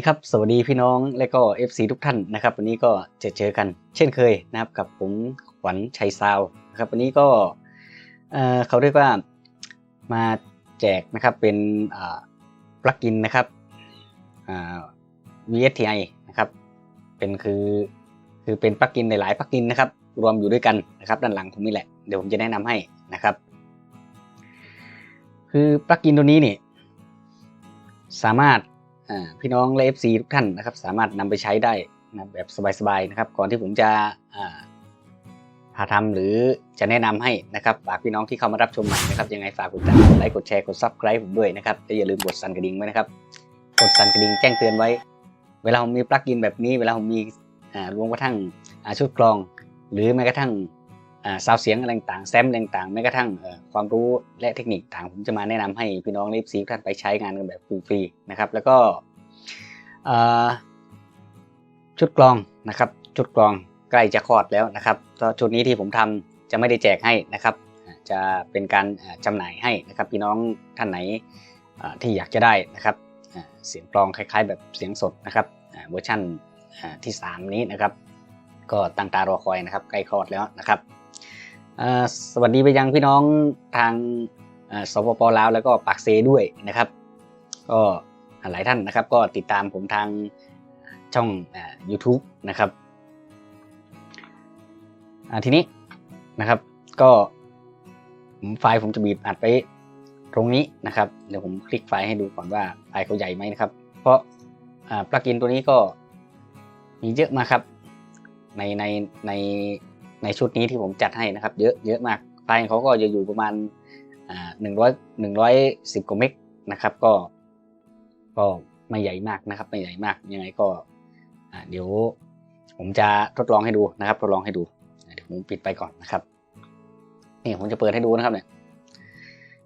ดีครับ สวัสดีพี่น้องและก็ FC ทุกท่านนะครับ วันนี้ก็จะเจอกัน เช่นเคยนะครับกับผมขวัญชัยซาวนะครับวันนี้ก็เออเขาเรียกว่ามาแจกนะครับเป็นปลั๊กอินนะครับอ่า VSTI นะครับเป็นคือคือเป็นปลั๊กอินหลายๆปลั๊กอินนะครับ รวมอยู่ด้วยกันนะครับ ด้านหลังผมนี่แหละเดี๋ยวผมจะแนะนำให้นะครับ คือปลั๊กอินตัวนี้นี่สามารถ พี่น้องและ FC ทุกท่านนะครับ สามารถนำไปใช้ได้นะแบบสบายๆนะครับ ก่อนที่ผมจะพาทำหรือจะแนะนำให้นะครับฝากพี่น้องที่เข้ามารับชมใหม่นะครับยังไงฝากกดติดตามกดไลค์กดแชร์กด subscribe ผมด้วยนะครับและอย่าลืมกดสั่นกระดิ่งไว้นะครับกดสั่นกระดิ่งแจ้งเตือนไว้ เวลาผมมีปลั๊กอินแบบนี้ เวลาผมมีรวมกระทั่งชุดกรอง หรือแม้กระทั่ง ซาวเสียงอะไรต่างแซมต่างแม้กระทั่งความรู้และเทคนิคต่างผมจะมาแนะนำให้พี่น้องและ FC ทุกท่านไปใช้งานกันแบบฟรีๆนะครับ แล้วก็ชุดกรองนะครับ ชุดกรองใกล้จะคลอดแล้วนะครับชุดนี้ที่ผมทำจะไม่ได้แจกให้นะครับ จะเป็นการอ่าจำหน่ายให้นะครับ พี่น้องท่านไหนที่อยากจะได้นะครับเสียงกรองคล้าย ๆ แบบเสียงสดนะครับเวอร์ชั่นที่ 3 นี้นะครับ ก็ตั้งตารอคอยนะครับ ใกล้คลอดแล้วนะครับ สวัสดีไปยังพี่น้องทางสปปลาวแล้วก็ปากเซด้วยนะครับ ก็หลายท่านนะครับ ก็ติดตามผมทางช่องอ YouTube นะครับทีนี้นะครับ ก็ไฟล์ผมจะบีบอัดไปตรงนี้นะครับ เดี๋ยวผมคลิกไฟล์ให้ดูก่อนว่าไฟล์เขาใหญ่ไหมนะครับ เพราะปลั๊กอินตัวนี้ก็มีเยอะมากครับ ในในใน ในชุดนี้ที่ผมจัดให้นะครับ เยอะเยอะมากไฟล์เขาก็จะอยู่ประมาณหนึ่งร้อยหนึ่งร้อยสิบกว่าเมกนะครับ ก็ ก็ไม่ใหญ่มากนะครับ ไม่ใหญ่มากยังไงก็เดี๋ยวผมจะทดลองให้ดูนะครับ ทดลองให้ดูเดี๋ยวผมปิดไปก่อนนะครับนี่ผมจะเปิดให้ดูนะครับเนี่ย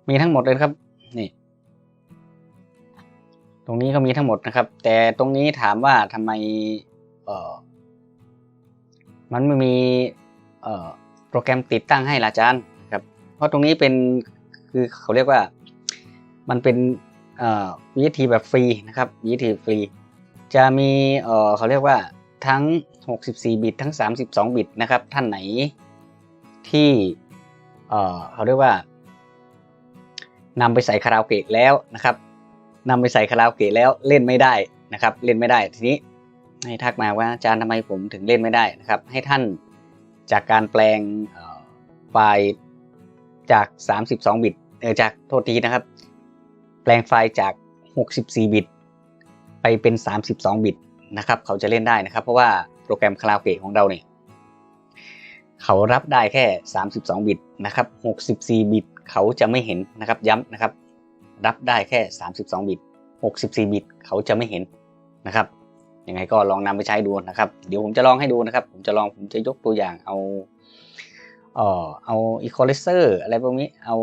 มีทั้งหมดเลยครับ นี่ ตรงนี้ก็มีทั้งหมดนะครับ แต่ตรงนี้ถามว่าทำไม เออมันไม่มี โปรแกรมติดตั้งให้ละอาจารย์ครับ เพราะตรงนี้เป็นคือเขาเรียกว่ามันเป็นวิธีแบบฟรีนะครับวิธีฟรี จะมีเขาเรียกว่าทั้ง 64 บิตทั้ง 32 บิตนะครับ ท่านไหนที่เอ่อเขาเรียกว่านำไปใส่คาราโอเกะแล้วนะครับนำไปใส่คาราโอเกะแล้วเล่นไม่ได้นะครับ เล่นไม่ได้ทีนี้ให้ทักมาว่าอาจารย์ทำไมผมถึงเล่นไม่ได้นะครับ ให้ท่าน จากการแปลงไฟล์จาก 32 บิตเออจากโทษทีนะครับ แปลงไฟล์จาก 64 บิต ไปเป็น 32 บิตนะครับ เขาจะเล่นได้นะครับ เพราะว่าโปรแกรมคาราโอเกะของเราเนี่ยเขารับได้แค่ 32 บิตนะครับ64 บิตเขาจะไม่เห็นนะครับย้ำนะครับ รับได้แค่ 32 บิต 64 บิตเขาจะไม่เห็นนะครับ ยังไงก็ลองนำไปใช้ดูนะครับ เดี๋ยวผมจะลองให้ดูนะครับ ผมจะลองผมจะยกตัวอย่างเอาเอ่อเอาอีควอไลเซอร์อะไรพวกนี้เอา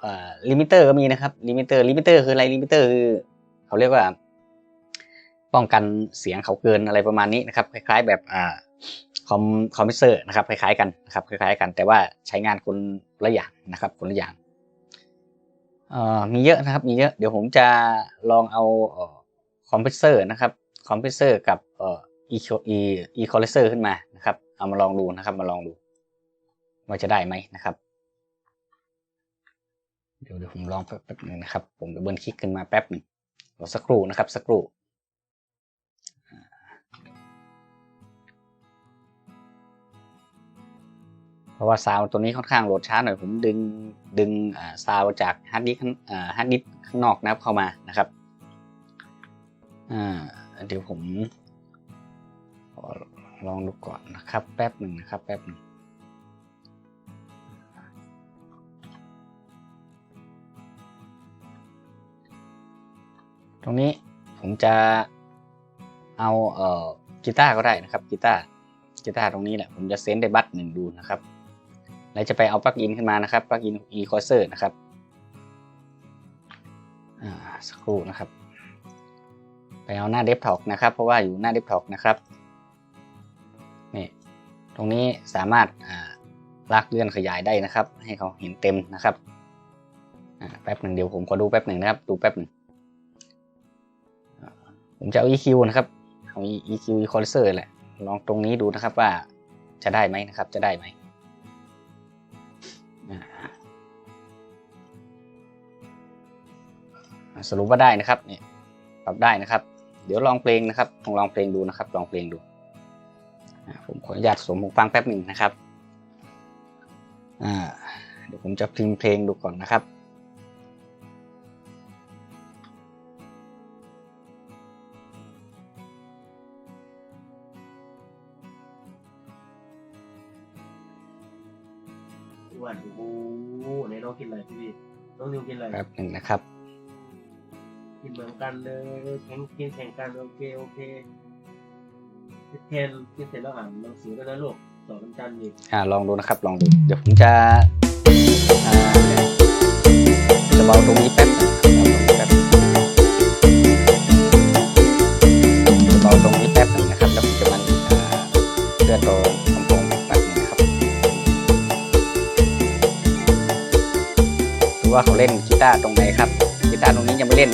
เอ่อลิมิเตอร์ก็มีนะครับลิมิเตอร์ลิมิเตอร์คืออะไรลิมิเตอร์คือเขาเรียกว่า ป้องกันเสียงเขาเกินอะไรประมาณนี้นะครับ คล้าย ๆ แบบอ่าคอมคอมพิวเซอร์นะครับคล้ายๆกันนะครับคล้ายๆกัน แต่ว่าใช้งานคนละอย่างนะครับคนละอย่างเอ่อมีเยอะนะครับมีเยอะเดี๋ยวผมจะลองเอาคอมพิวเซอร์นะครับ คอมเพิวเซอร์กับเอ่ออีอีอีควอไลเซอร์ขึ้นมานะครับ เอามาลองดูนะครับ มาลองดูว่าจะได้ไหมนะครับ เดี๋ยวเดี๋ยวผมลองแป๊บหนึ่งนะครับ ผมจะเบิร์นคลิกขึ้นมาแป๊บหนึ่งรอสักครู่นะครับ สักครู่เพราะว่าซาวตัวนี้ค่อนข้างโหลดช้าหน่อยผมดึงดึงซาวจากฮาร์ดดิสก์ฮาร์ดดิสข้างนอกนะครับเข้ามานะครับอ่า เดี๋ยวผมลองดูก่อนนะครับแป๊บหนึ่งนะครับแป๊บหนึ่งตรงนี้ผมจะเอาเอ่อกีตาร์ก็ได้นะครับกีตาร์กีตาร์ตรงนี้แหละผมจะเซนได้บัตหนึ่งดูนะครับ แล้วจะไปเอาปลั๊กอินขึ้นมานะครับปลั๊กอิน e q u a l i z e r นะครับอ่าสักครู่นะครับ เอาหน้าเดฟท็อกนะครับ เพราะว่าอยู่หน้าเดฟท็อกนะครับนี่ตรงนี้สามารถลากเลื่อนขยายได้นะครับ ให้เขาเห็นเต็มนะครับแป๊บหนึ่งเดี๋ยวผมขอดูแป๊บหนึ่งนะครับ ดูแป๊บหนึ่งผมจะเอา EQ นะครับเอา EQ Equalizer แหละลองตรงนี้ดูนะครับว่าจะได้ไหมนะครับ จะได้ไหมสรุปว่าได้นะครับเนี่ยปรับได้นะครับ ดี๋ยวลองเพลงนะครับลองลองเพลงดูนะครับ ลองเพลงดูอ่าผมขออนุญาตสวมหูฟังแป๊บหนึ่งนะครับอ่าเดี๋ยวผมจะพิมพ์เพลงดูก่อนนะครับอ้วนโอ้โหไหนน้องกินอะไรพี่พี่น้องนิวกินอะไรแป๊บหนึ่งนะครับ กินเหมือนกันเลยแข่งกินแข่งกันโอเคโอเคพี่เทนกินเสร็จแล้วอ่านหนังสือด้วนะลูกสอนวันจันทร์อีกอ่าลองดูนะครับ ลองดู เดี๋ยวผมจะอ่าจะเบาตรงนี้แป๊บ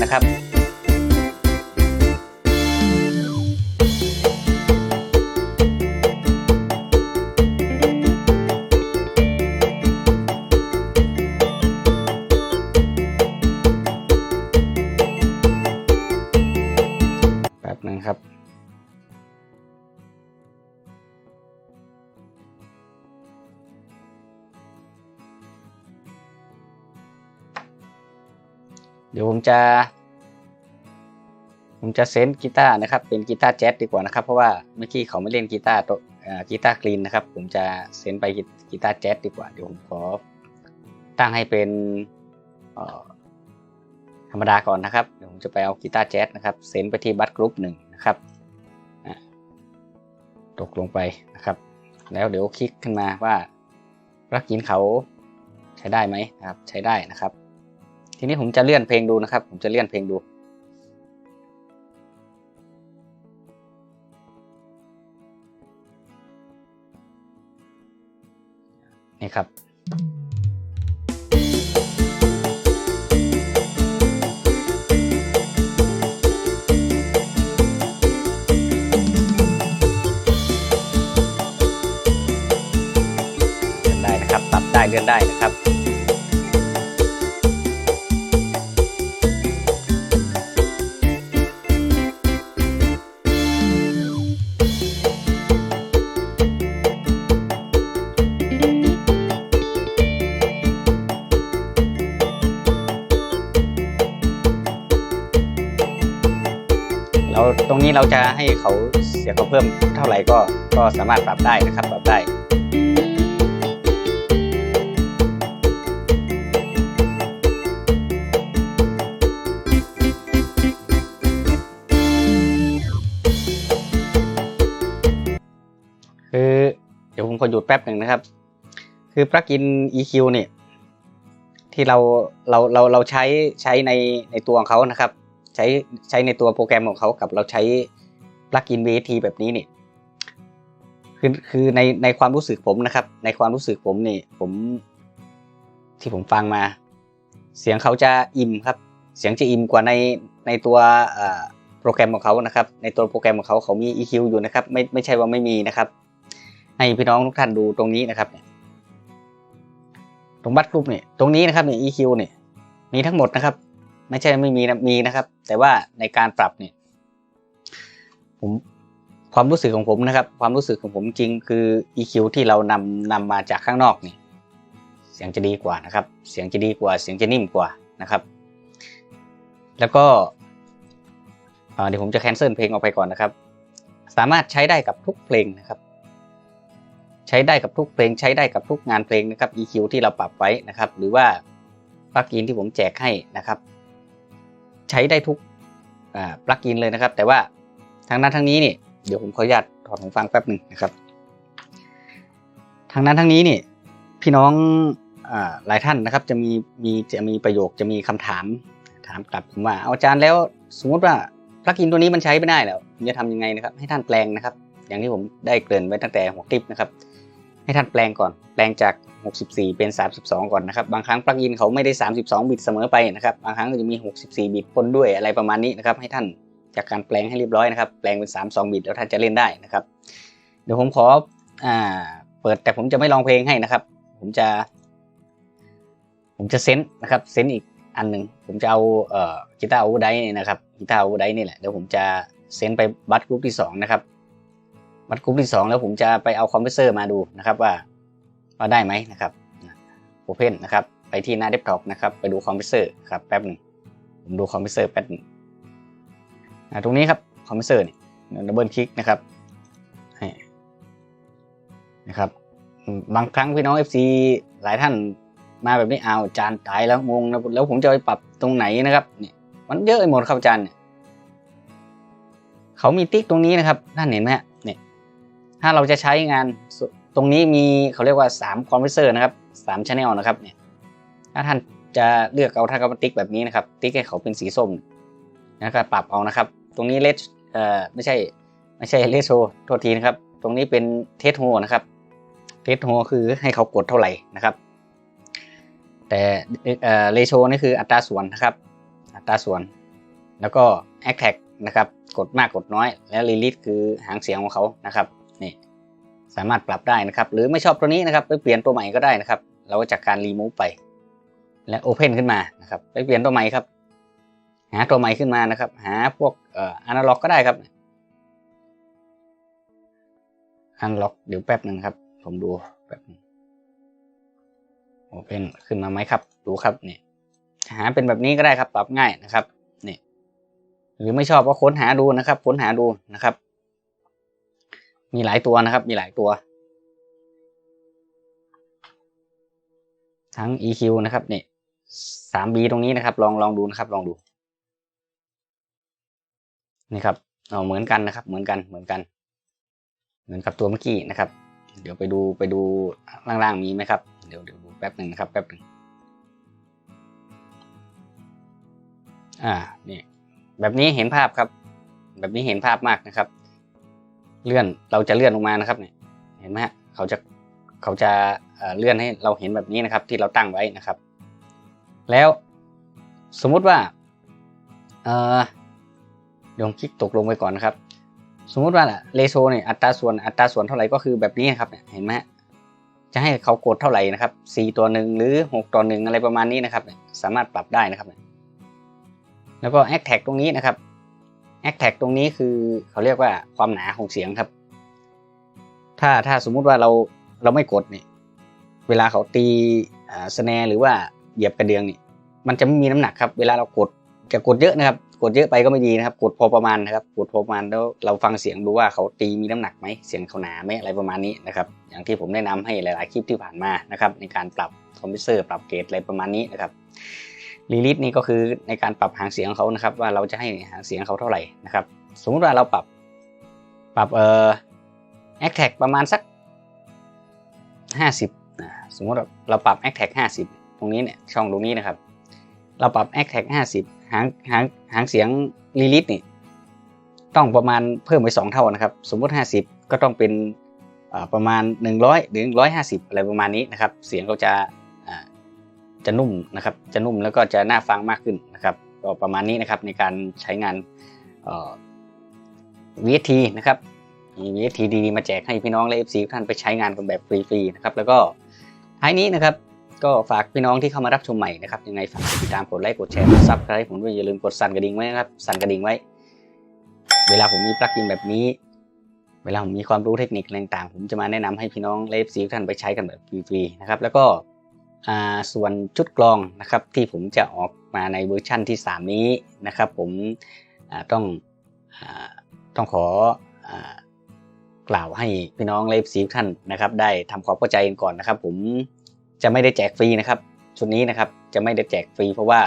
นี้ยังไม่เล่นนะครับแป๊บนึงครับเดี๋ยวผมจะ ผมจะเซนกีตาร์นะครับ เป็นกีตาร์แจ๊สดีกว่านะครับ เพราะว่าเมื่อกี้เขาไม่เล่นกีตาร์ตัวกีตาร์คลีนนะครับ ผมจะเซนไปกีตาร์แจ๊สดีกว่า เดี๋ยวผมขอตั้งให้เป็นธรรมดาก่อนนะครับ เดี๋ยวผมจะไปเอากีตาร์แจ๊สนะครับ เซนไปที่บัตกรุ๊ปหนึ่งนะครับตกลงไปนะครับ แล้วเดี๋ยวคลิกขึ้นมาว่าปลั๊กอินเขาใช้ได้ไหมนะครับ ใช้ได้นะครับ ทีนี้ผมจะเลื่อนเพลงดูนะครับ ผมจะเลื่อนเพลงดู นี่ครับได้นะครับปรับได้เลื่อนได้นะครับ ตรงนี้เราจะให้เขาเสียเขาเพิ่มเท่าไหร่ก็ก็สามารถปรับได้นะครับปรับได้คือเดี๋ยวผมขอหยุดแป๊บหนึ่งนะครับ คือปลั๊กอิน EQ เนี่ยที่เราเราเราเราใช้ใช้ในในตัวของเขานะครับ ใช้ใช้ในตัวโปรแกรมของเขากับเราใช้ปลั๊กอิน VST แบบนี้เนี่ยคือคือในในความรู้สึกผมนะครับ ในความรู้สึกผมนี่ผมที่ผมฟังมา เสียงเขาจะอิ่มครับ เสียงจะอิ่มกว่าในในตัวโปรแกรมของเขานะครับ ในตัวโปรแกรมของเขาเขามี EQ อยู่นะครับ ไม่ไม่ใช่ว่าไม่มีนะครับ ให้พี่น้องทุกท่านดูตรงนี้นะครับตรงบัตรกรุ๊ปเนี่ยตรงนี้นะครับเนี่ย EQ เนี่ยมีทั้งหมดนะครับ ไม่ใช่ไม่มีนะมีนะครับ แต่ว่าในการปรับเนี่ย ผมความรู้สึกของผมนะครับ ความรู้สึกของผมจริงคือ EQ ที่เรานำนำมาจากข้างนอกนี่เสียงจะดีกว่านะครับ เสียงจะดีกว่า เสียงจะนิ่มกว่านะครับ แล้วก็เอ่อเดี๋ยวผมจะแคนเซิลเพลงออกไปก่อนนะครับ สามารถใช้ได้กับทุกเพลงนะครับ ใช้ได้กับทุกเพลง ใช้ได้กับทุกงานเพลงนะครับ EQ ที่เราปรับไว้นะครับ หรือว่าปลั๊กอินที่ผมแจกให้นะครับ ใช้ได้ทุกปลั๊กอินเลยนะครับ แต่ว่าทางนั้นทั้งนี้นี่เดี๋ยวผมขออนุญาตถอดหูฟังแป๊บหนึ่งนะครับ ทางนั้นทั้งนี้นี่พี่น้องอหลายท่านนะครับ จะมีมีจะมีประโยคจะมีคำถาม ถามกลับผมว่าเอาอาจารย์แล้วสมมติว่าปลั๊กอินตัวนี้มันใช้ไม่ได้แล้วผมจะทำยังไงนะครับ ให้ท่านแปลงนะครับ อย่างที่ผมได้เกริ่นไว้ตั้งแต่หัวคลิปนะครับ ให้ท่านแปลงก่อน แปลงจาก 64 เป็น 32 ก่อนนะครับ บางครั้งปลั๊กอินเขาไม่ได้ 32 บิตเสมอไปนะครับ บางครั้งจะมี 64 บิตปนด้วยอะไรประมาณนี้นะครับ ให้ท่านจากการแปลงให้เรียบร้อยนะครับ แปลงเป็น 3 2 บิตแล้วท่านจะเล่นได้นะครับ เดี๋ยวผมขออ่าเปิดแต่ผมจะไม่ลองเพลงให้นะครับ ผมจะ ผมจะเซนส์นะครับ เซนส์อีกอันหนึ่งผมจะเอาเอ่อกีตาร์โอเวอร์ไดนี่นะครับ กีตาร์โอเวอร์ไดนี่แหละ เดี๋ยวผมจะเซนส์ไปบัตกรุ๊ปที่สองนะครับบัตกรุ๊ปที่สองแล้วผมจะไปเอาคอมเพรสเซอร์มาดูนะครับว่า ว่าได้ไหมนะครับโอเพนนะครับไปที่หน้าเดสก์ท็อปนะครับไปดูคอมพรสเซอร์ครับแป๊บหนึ่งผมดูคอมพรสเซอร์แป๊บหนึงตรงนี้ครับคอมพรสเซอร์นี่ดับเบิลคลิกนะครับให้นะครับบางครั้งพี่น้อง FC หลายท่านมาแบบนี้เอาจานตายแล้วงงนะแล้วผมจะไปปรับตรงไหนนะครับเนี่ยมันเยอะไปหมดครับอาจานเนี่ยเขามีติ๊กตรงนี้นะครับท่านเห็นไหมฮะเนี่ยถ้าเราจะใช้งาน ตรงนี้มีเขาเรียกว่า3คอมเพรสเซอร์นะครับ3ชแนลนะครับเนี่ยถ้าท่านจะเลือกเอาท่านก็มาติ๊กแบบนี้นะครับ ติ๊กให้เขาเป็นสีส้มนะครับปรับเอานะครับ ตรงนี้เลสเอ่อไม่ใช่ไม่ใช่เลสโชโทษทีนะครับ ตรงนี้เป็นเทสโฮนะครับเทสโฮคือให้เขากดเท่าไหร่นะครับ แต่เอ่อเรโชนี่คืออัตราส่วนนะครับ อัตราส่วน แล้วก็ a c t a g นะครับ กดมากกดน้อย แล้ว release คือหางเสียงของเขานะครับนี่ สามารถปรับได้นะครับ หรือไม่ชอบตัวนี้นะครับไปเปลี่ยนตัวใหม่ก็ได้นะครับ เราก็จากการ remove ไป และ open ขึ้นมานะครับ ไปเปลี่ยนตัวใหม่ครับ หาตัวใหม่ขึ้นมานะครับ หาพวกเอ่อ analog ก็ได้ครับ analog เดี๋ยวแป๊บหนึ่งครับ ผมดูแป๊บนึงโอเพนขึ้นมาไหมครับ ดูครับเนี่ยหาเป็นแบบนี้ก็ได้ครับ ปรับง่ายนะครับ เนี่ย หรือไม่ชอบก็ค้นหาดูนะครับ ค้นหาดูนะครับ มีหลายตัวนะครับ มีหลายตัว ทั้ง EQ นะครับนี่ย 3B ตรงนี้นะครับ ลองลองดูนะครับ ลองดู นี่ครับเอาเหมือนกันนะครับ เหมือนกัน เหมือนกัน เหมือนกับตัวเมื่อกี้นะครับ เดี๋ยวไปดูไปดูล่างๆมีไหมครับ เดี๋ยวเดี๋ยวดูแป๊บหนึ่งนะครับ แป๊บหนึ่งอ่า นี่ แบบนี้เห็นภาพครับ แบบนี้เห็นภาพมากนะครับ เลื่อนเราจะเลื่อนลงมานะครับเนี่ยเห็นไหมฮะเขาจะเขาจะเลื่อนให้เราเห็นแบบนี้นะครับ ที่เราตั้งไว้นะครับ แล้วสมมุติว่าเออเดี๋ยวคลิกตกลงไปก่อนนะครับ สมมุติว่าเรโซเนี่ยอัตราส่วนอัตราส่วนเท่าไหร่ก็คือแบบนี้นะครับเห็นไหมฮะจะให้เขากดเท่าไหร่นะครับ4ตัวหนึ่งหรือ 6ต่อหนึ่งอะไรประมาณนี้นะครับ สามารถปรับได้นะครับ แล้วก็ a c t a g ตรงนี้นะครับ a c t a g ตรงนี้คือเขาเรียกว่าความหนาของเสียงครับ ถ้าถ้าสมมุติว่าเราเราไม่กดเนี่ยเวลาเขาตีสแนร์หรือว่าเหยียบกระเดืองนี่มันจะไม่มีน้ำหนักครับ เวลาเรากดจะกดเยอะนะครับ กดเยอะไปก็ไม่ดีนะครับ กดพอประมาณนะครับ กดพอประมาณแล้วเราฟังเสียงดูว่าเขาตีมีน้ำหนักไหมเสียงเขาหนาไหมอะไรประมาณนี้นะครับ อย่างที่ผมแนะนำให้หลาย ๆ คลิปที่ผ่านมานะครับ ในการปรับคอมพิวเซอร์ปรับเกรดอะไรประมาณนี้นะครับ รีลิสนี่ก็คือในการปรับหางเสียงเขานะครับ ว่าเราจะให้หางเสียงเขาเท่าไหร่นะครับ สมมติว่าเราปรับปรับเอ่อแอคแท็กประมาณสักห้าสิบสมมติว่าเราปรับแอคแท็กห้าสิบตรงนี้เนี่ยช่องตรงนี้นะครับ เราปรับแอคแท็กห้าสิบหางหางหางเสียงรีลิสนี่ต้องประมาณเพิ่มไปสองเท่านะครับ สมมติห้าสิบก็ต้องเป็นประมาณหนึ่งร้อยหรือร้อยห้าสิบอะไรประมาณนี้นะครับ เสียงเขาจะ จะนุ่มนะครับ จะนุ่มแล้วก็จะน่าฟังมากขึ้นนะครับ ก็ประมาณนี้นะครับในการใช้งานเอ่อ VST นะครับมี VST ดีๆมาแจกให้พี่น้องและ FC ทุกท่านไปใช้งานกันแบบฟรีๆนะครับ แล้วก็ท้ายนี้นะครับก็ฝากพี่น้องที่เข้ามารับชมใหม่นะครับยังไงฝากติดตามกดไลค์กดแชร์กดซับสไครต์ผมด้วยอย่าลืมกดสั่นกระดิ่งไว้นะครับสั่นกระดิ่งไว้ เวลาผมมีปลั๊กอินแบบนี้ เวลาผมมีความรู้เทคนิคต่างๆ ผมจะมาแนะนำให้พี่น้องและซีทุกท่านไปใช้กันแบบฟรีๆนะครับแล้วก็ ส่วนชุดกรองนะครับที่ผมจะออกมาในเวอร์ชั่นที่ 3 นี้นะครับผมต้องอต้องขออกล่าวให้พี่น้องเลฟซีท่านนะครับ ได้ทำความเข้าใจกันก่อนนะครับ ผมจะไม่ได้แจกฟรีนะครับ ชุดนี้นะครับจะไม่ได้แจกฟรีเพราะว่า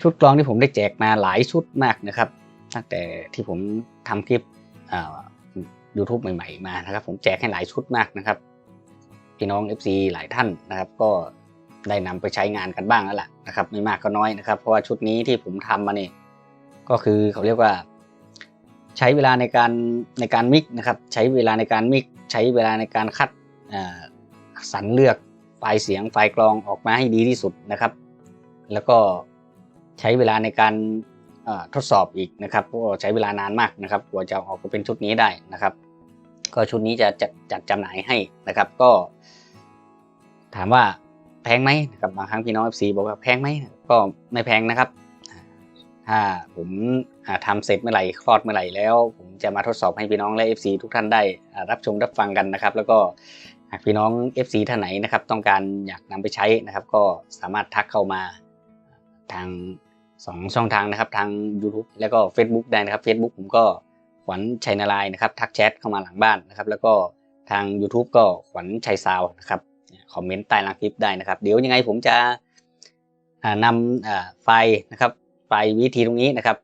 ชุดกรองที่ผมได้แจกมาหลายชุดมากนะครับ ตั้งแต่ที่ผมทำคลิปยูทูบใหม่ ๆ มานะครับ ผมแจกให้หลายชุดมากนะครับ พี่น้อง FC หลายท่านนะครับ ก็ได้นำไปใช้งานกันบ้างแล้วล่ะนะครับ ไม่มากก็น้อยนะครับ เพราะว่าชุดนี้ที่ผมทำมาเนี่ยก็คือเขาเรียกว่า ใช้เวลาในการในการมิกนะครับ ใช้เวลาในการมิกใช้เวลาในการคัดสรรเลือกไฟล์เสียงไฟล์กรองออกมาให้ดีที่สุดนะครับ แล้วก็ใช้เวลาในการทดสอบอีกนะครับเพราะว่าใช้เวลานานมากนะครับกว่าจะออกมาเป็นชุดนี้ได้นะครับ ก็ชุดนี้จะจัดจัดจำหน่ายให้นะครับ ก็ ถามว่าแพงไหมนะครับบางครั้งพี่น้อง FC บอกว่าแพงไหมก็ไม่แพงนะครับ ถ้าผมอ่าทำเสร็จเมื่อไหร่คลอดเมื่อไหร่แล้ว ผมจะมาทดสอบให้พี่น้องและ FC ทุกท่านได้อ่ารับชมรับฟังกันนะครับ แล้วก็หากพี่น้อง FC ท่านไหนนะครับ ต้องการอยากนำไปใช้นะครับ ก็สามารถทักเข้ามาทางสองช่องทางนะครับ ทาง YouTube แล้วก็ Facebook ได้นะครับ Facebook ผมก็ วัญชัยนาลายณ์นะครับทักแชทเข้ามาหลังบ้านนะครับ แล้วก็ทาง YouTube ก็ขวัญชัยซาวนะครับคอมเมนต์ใต้ล่างคลิปได้นะครับ เดี๋ยวยังไงผมจะนำไฟล์นะครับไฟล์วิธีตรงนี้นะครับ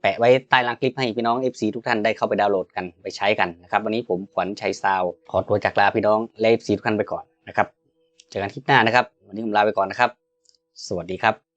แปะไว้ใต้ล่างคลิปให้พี่น้อง FC ทุกท่านได้เข้าไปดาวน์โหลดกันไปใช้กันนะครับ วันนี้ผมขวัญชัยซาวขอตัวจากลาพี่น้องและ FC ทุกท่านไปก่อนนะครับเจอกันคลิปหน้านะครับ วันนี้ผมลาไปก่อนนะครับ สวัสดีครับ